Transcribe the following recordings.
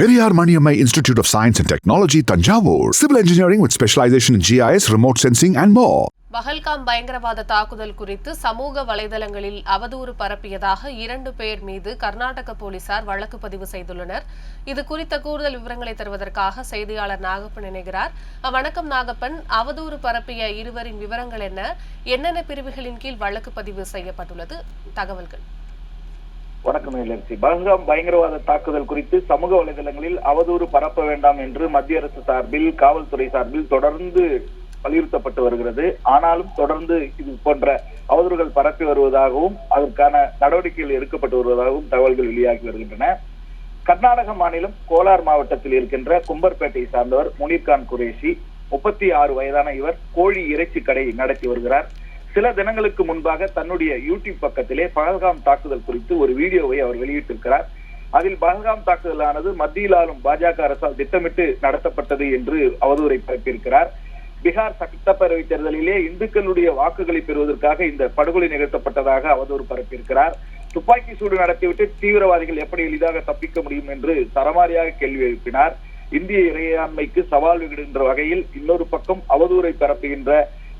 Periyar Maniammai institute of science and technology Thanjavur civil engineering with specialisation GIS remote sensing and மோ பஹல்காம் பயங்கரவாத தாக்குதல் குறித்து சமூக வலைதளங்களில் அவதூறு பரப்பியதாக இரண்டு பேர் மீது கர்நாடக போலீசார் வழக்கு பதிவு செய்துள்ளனர். இது குறித்த கூடுதல் விவரங்களை தருவதற்காக செய்தியாளர் நாகப்பன் இணைகிறார். வணக்கம் நாகப்பன். அவதூறு பரப்பிய இருவரின் விவரங்கள் என்ன? என்னென்ன பிரிவுகளின் கீழ் வழக்கு பதிவு செய்யப்பட்டுள்ளது? தகவல்கள். வணக்கம் இளர்ச்சி பல்காம் பயங்கரவாத தாக்குதல் குறித்து சமூக வலைதளங்களில் அவதூறு பரப்ப வேண்டாம் என்று மத்திய அரசு சார்பில் காவல்துறை சார்பில் தொடர்ந்து வலியுறுத்தப்பட்டு வருகிறது. ஆனாலும் தொடர்ந்து இது போன்ற அவதூறுகள் பரப்பி வருவதாகவும் அதற்கான நடவடிக்கைகள் எடுக்கப்பட்டு வருவதாகவும் தகவல்கள் வெளியாகி வருகின்றன. கர்நாடக மாநிலம் கோலார் மாவட்டத்தில் இருக்கின்ற கும்பர்பேட்டையை சார்ந்தவர் முனீர்கான் குரேஷி முப்பத்தி ஆறு வயதான இவர் கோழி இறைச்சி கடை நடத்தி வருகிறார். சில தினங்களுக்கு முன்பாக தன்னுடைய யூடியூப் பக்கத்திலே பகல்காம் தாக்குதல் குறித்து ஒரு வீடியோவை அவர் வெளியிட்டிருக்கிறார். அதில் பகல்காம் தாக்குதலானது மத்தியில் ஆளும் பாஜக அரசால் திட்டமிட்டு நடத்தப்பட்டது என்று அவதூறை பரப்பியிருக்கிறார். பீகார் சட்டப்பேரவை தேர்தலிலே இந்துக்களுடைய வாக்குகளை பெறுவதற்காக இந்த படுகொலை நிகழ்த்தப்பட்டதாக அவதூறு பரப்பியிருக்கிறார். துப்பாக்கி சூடு நடத்திவிட்டு தீவிரவாதிகள் எப்படி எளிதாக தப்பிக்க முடியும் என்று சரமாரியாக கேள்வி எழுப்பினார். இந்திய இறையாண்மைக்கு சவால் விடுகின்ற வகையில் இன்னொரு பக்கம் அவதூறை பரப்புகின்ற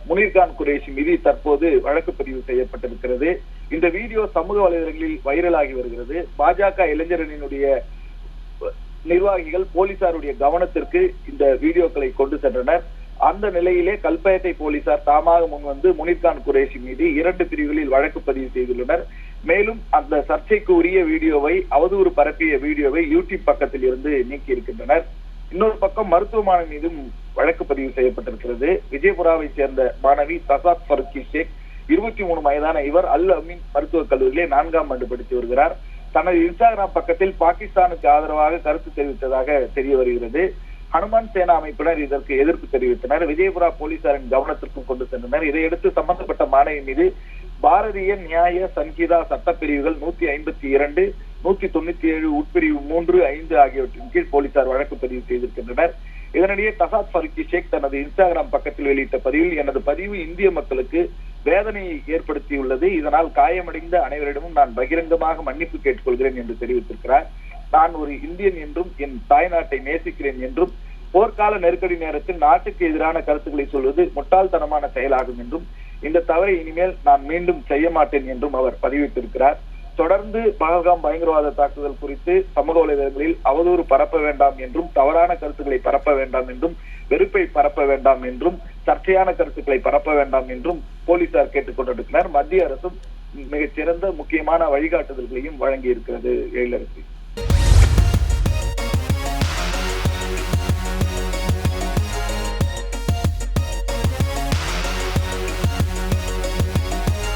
முனீர்கான் குரேஷி மீது தற்போது வழக்கு பதிவு செய்யப்பட்டிருக்கிறது. இந்த வீடியோ சமூக வலைதளங்களில் வைரலாகி வருகிறது. பாஜக இளைஞரணியினுடைய நிர்வாகிகள் போலீசாருடைய கவனத்திற்கு இந்த வீடியோக்களை கொண்டு சென்றனர். அந்த நிலையிலே கல்பயத்தை போலீசார் தாமாக முன்வந்து முனிர்கான் குரேஷி மீது இரண்டு பிரிவுகளில் வழக்கு பதிவு செய்துள்ளனர். மேலும் அந்த சர்ச்சைக்கு உரிய வீடியோவை அவதூறு பரப்பிய வீடியோவை யூடியூப் பக்கத்தில் இருந்து நீக்கி இருக்கின்றனர் இன்னொரு பக்கம் மருத்துவ மாணவி மீதும் வழக்கு பதிவு செய்யப்பட்டிருக்கிறது. விஜயபுராவை சேர்ந்த மாணவி தசாத் ஃபருக்கி ஷேக் இருபத்தி மூணு வயதான இவர் அல் அமீன் மருத்துவக் கல்லூரியிலே நான்காம் ஆண்டு படித்து வருகிறார். தனது இன்ஸ்டாகிராம் பக்கத்தில் பாகிஸ்தானுக்கு ஆதரவாக கருத்து தெரிவித்ததாக தெரிய வருகிறது. ஹனுமான் சேனா அமைப்பினர் இதற்கு எதிர்ப்பு தெரிவித்தனர். விஜயபுரா போலீசாரின் கவனத்திற்கும் கொண்டு சென்றனர். இதையடுத்து சம்பந்தப்பட்ட மாணவி மீது பாரதிய நியாய சங்கீதா சட்டப்பிரிவுகள் நூத்தி ஐம்பத்தி இரண்டு நூத்தி தொண்ணூத்தி ஏழு உட்பிரிவு மூன்று ஐந்து ஆகியவற்றின் கீழ் போலீசார் வழக்கு பதிவு செய்திருக்கின்றனர். இதனிடையே தசாத் ஃபருக்கி ஷேக் தனது இன்ஸ்டாகிராம் பக்கத்தில் வெளியிட்ட பதிவில் எனது பதிவு இந்திய மக்களுக்கு வேதனையை ஏற்படுத்தியுள்ளது. இதனால் காயமடைந்த அனைவரிடமும் நான் பகிரங்கமாக மன்னிப்பு கேட்டுக்கொள்கிறேன் என்று தெரிவித்திருக்கிறார். நான் ஒரு இந்தியன் என்றும் என் தாய்நாட்டை நேசிக்கிறேன் என்றும் போர்க்கால நெருக்கடி நேரத்தில் நாட்டுக்கு எதிரான கருத்துக்களை சொல்வது முட்டாள்தனமான செயலாகும் என்றும் இந்த தவறை இனிமேல் நான் மீண்டும் செய்ய மாட்டேன் என்றும் அவர் பதிவிட்டிருக்கிறார். தொடர்ந்து பகல்காம் பயங்கரவாத தாக்குதல் குறித்து சமூக வலைதளங்களில் அவதூறு பரப்ப வேண்டாம் என்றும் தவறான கருத்துக்களை பரப்ப வேண்டாம் என்றும் வெறுப்பை பரப்ப வேண்டாம் என்றும் சர்ச்சையான கருத்துக்களை பரப்ப வேண்டாம் என்றும் போலீசார் கேட்டுக்கொண்டிருக்கிறார் மத்திய அரசும் மிகச்சிறந்த முக்கியமான வழிகாட்டுதல்களையும் வழங்கி இருக்கிறது எழிலரசி